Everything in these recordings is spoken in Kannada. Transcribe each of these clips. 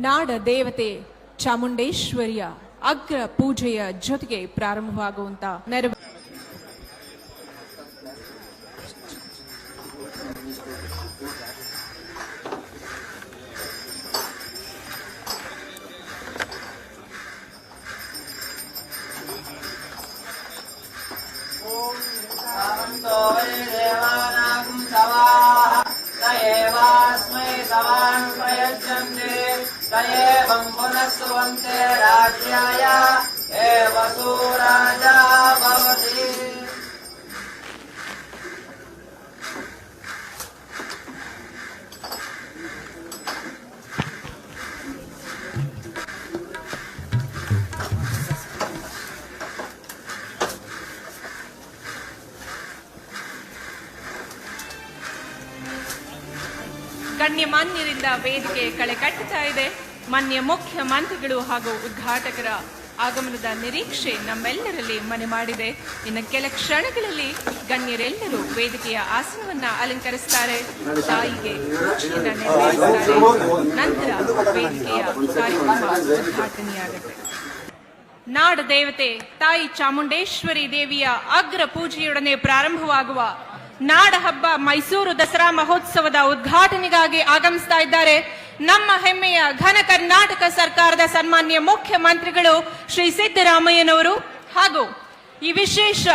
ನಾಡ ದೇವತೆ ಚಾಮುಂಡೇಶ್ವರಿಯ ಅಗ್ರ ಪೂಜೆಯ ಜೊತೆಗೆ ಪ್ರಾರಂಭವಾಗುವಂತ ಮೆರವ पुनः सुवन्ते राज्याय एव सूराजा भवति ಗಣ್ಯಮಾನ್ಯರಿಂದ ವೇದಿಕೆ ಕಳೆ ಕಟ್ಟುತ್ತಾ ಇದೆ ಮಾನ್ಯ ಮುಖ್ಯಮಂತ್ರಿಗಳು ಹಾಗೂ ಉದ್ಘಾಟಕರ ಆಗಮನದ ನಿರೀಕ್ಷೆ ನಮ್ಮೆಲ್ಲರಲ್ಲಿ ಮನೆ ಮಾಡಿದೆ. ಇನ್ನು ಕೆಲ ಕ್ಷಣಗಳಲ್ಲಿ ಗಣ್ಯರೆಲ್ಲರೂ ವೇದಿಕೆಯ ಆಸನವನ್ನ ಅಲಂಕರಿಸುತ್ತಾರೆ ತಾಯಿಗೆ ನಂತರ ವೇದಿಕೆಯ ಕಾರ್ಯಕ್ರಮ ಉದ್ಘಾಟನೆಯಾಗುತ್ತೆ. ನಾಡ ದೇವತೆ ತಾಯಿ ಚಾಮುಂಡೇಶ್ವರಿ ದೇವಿಯ ಅಗ್ರ ಪೂಜೆಯೊಡನೆ ಪ್ರಾರಂಭವಾಗುವ ನಾಡ ಹಬ್ಬ ಮೈಸೂರು ದಸರಾ ಮಹೋತ್ಸವದ ಉದ್ಘಾಟನೆಗಾಗಿ ಆಗಮಿಸ್ತಾ ಇದ್ದಾರೆ. ನಮ್ಮ ಹೆಮ್ಮೆಯ ಘನ ಕರ್ನಾಟಕ ಸರ್ಕಾರದ ಸನ್ಮಾನ್ಯ ಮುಖ್ಯಮಂತ್ರಿಗಳು ಶ್ರೀ ಸಿದ್ದರಾಮಯ್ಯನವರು ಹಾಗೂ ಈ ವಿಶೇಷ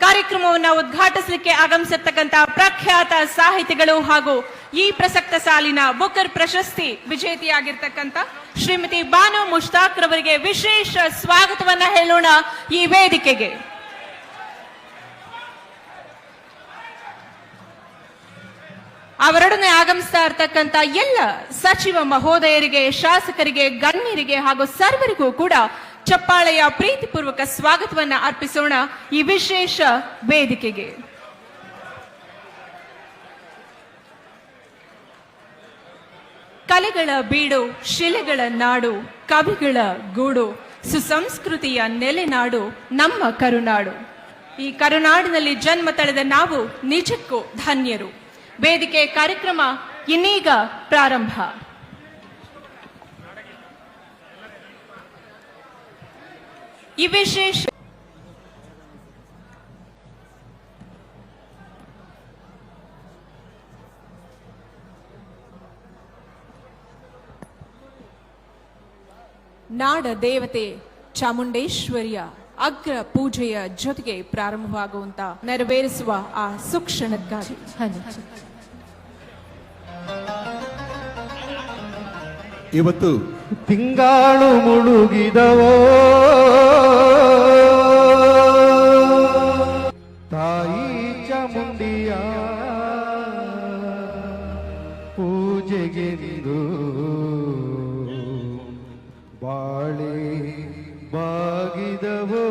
ಕಾರ್ಯಕ್ರಮವನ್ನು ಉದ್ಘಾಟಿಸಲಿಕ್ಕೆ ಆಗಮಿಸಿರ್ತಕ್ಕಂಥ ಪ್ರಖ್ಯಾತ ಸಾಹಿತಿಗಳು ಹಾಗೂ ಈ ಪ್ರಸಕ್ತ ಸಾಲಿನ ಬುಕರ್ ಪ್ರಶಸ್ತಿ ವಿಜೇತಿಯಾಗಿರ್ತಕ್ಕಂಥ ಶ್ರೀಮತಿ ಬಾನು ಮುಷ್ತಾಕ್ ರವರಿಗೆ ವಿಶೇಷ ಸ್ವಾಗತವನ್ನ ಹೇಳೋಣ ಈ ವೇದಿಕೆಗೆ. ಅವರೊಡನೆ ಆಗಮಿಸ್ತಾ ಇರ್ತಕ್ಕಂಥ ಎಲ್ಲ ಸಚಿವ ಮಹೋದಯರಿಗೆ, ಶಾಸಕರಿಗೆ, ಗಣ್ಯರಿಗೆ ಹಾಗೂ ಸರ್ವರಿಗೂ ಕೂಡ ಚಪ್ಪಾಳೆಯ ಪ್ರೀತಿಪೂರ್ವಕ ಸ್ವಾಗತವನ್ನ ಅರ್ಪಿಸೋಣ ಈ ವಿಶೇಷ ವೇದಿಕೆಗೆ. ಕಲೆಗಳ ಬೀಡು, ಶಿಲೆಗಳ ನಾಡು, ಕವಿಗಳ ಗೂಡು, ಸುಸಂಸ್ಕೃತಿಯ ನೆಲೆನಾಡು, ನಮ್ಮ ಕರುನಾಡು. ಈ ಕರುನಾಡಿನಲ್ಲಿ ಜನ್ಮ ತಳೆದ ನಾವು ನಿಜಕ್ಕೂ ಧನ್ಯರು. ವೇದಿಕೆ ಕಾರ್ಯಕ್ರಮ ಇನ್ನೀಗ ಪ್ರಾರಂಭ. ಈ ವಿಶೇಷ ನಾಡ ದೇವತೆ ಚಾಮುಂಡೇಶ್ವರಿಯ ಅಗ್ರ ಪೂಜೆಯ ಜೊತೆಗೆ ಪ್ರಾರಂಭವಾಗುವಂತ ನೆರವೇರಿಸುವ ಆ ಸುಕ್ಷಣಕ್ಕಾಗಿ. ಇವತ್ತು ತಿಂಗಾಳು ಮುಳುಗಿದವೋ? ತಾಯಿ ಚಾಮುಂಡಿಯ ಪೂಜೆಗೆಂದು ಬಾಳೆ ಬಾಗಿದವೋ?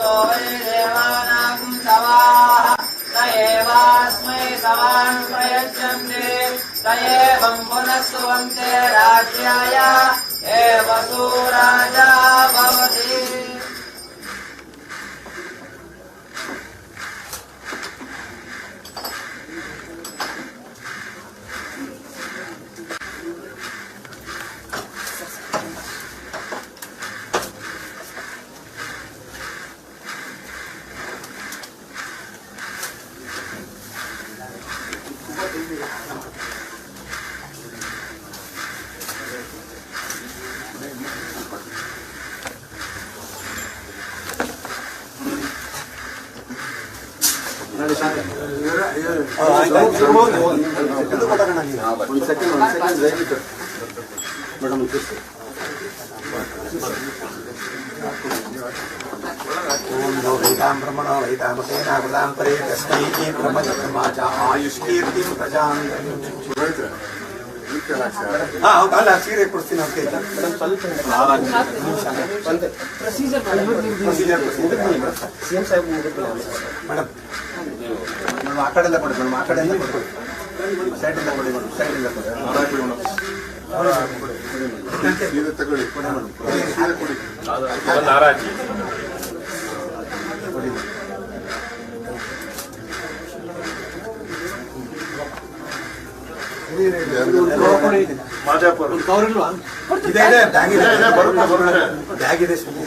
యంతో దేవానాం సవాహ నయేవాస్మై సవాన్ ప్రయచ్చంతి నయేవం పునః రాజ్యాయ ఏ వసూరా ಮೇಡಮ್ ಓಂ ನೋ ವೈತಾಂ ಬ್ರಹ್ಮಣ ವೈತಾಮಕೇನಾವೃತಾಂ ಪರೇ ತಸ್ಮೈ ಬ್ರಹ್ಮಚರ್ಮಾಚ ಆಯುಷ್ಕೀರ್ತಿಂ ಪ್ರಜಾಂ ಹಾ ಹೌದು ಅಲ್ಲ ಸೀರೆ ಕೊಡ್ತೀನಿ ಓಕೆ ಮೇಡಮ್ ಸ್ವಲ್ಪ ಪ್ರೊಸೀಜರ್ ಮೇಡಮ್ ಮೇಡಮ್ ಆ ಕಡೆಯಿಂದ ಕೊಡಿ ಮೇಡಮ್ ಆ ಕಡೆಯಿಂದ ಕೊಡಿ ಸೈಡಿಂದ ಕೊಡಿ ಮೇಡಮ್ ಸೈಡಿಂದ ಕೊಡಿ ಸೀರೆ ತಗೊಳ್ಳಿ ಕೊಡಿ ಮೇಡಮ್ ಸೀರೆ ಕೊಡಿ ಮಾಜಾಪುರ ಇದೆ ಇದೆ ಬ್ಯಾಗ್ ಇದೆ ಇದೆ, ಬರುತ್ತೆ ಬರುತ್ತೆ ಬ್ಯಾಗ್ ಇದೆ ಸುಮ್ಮನೆ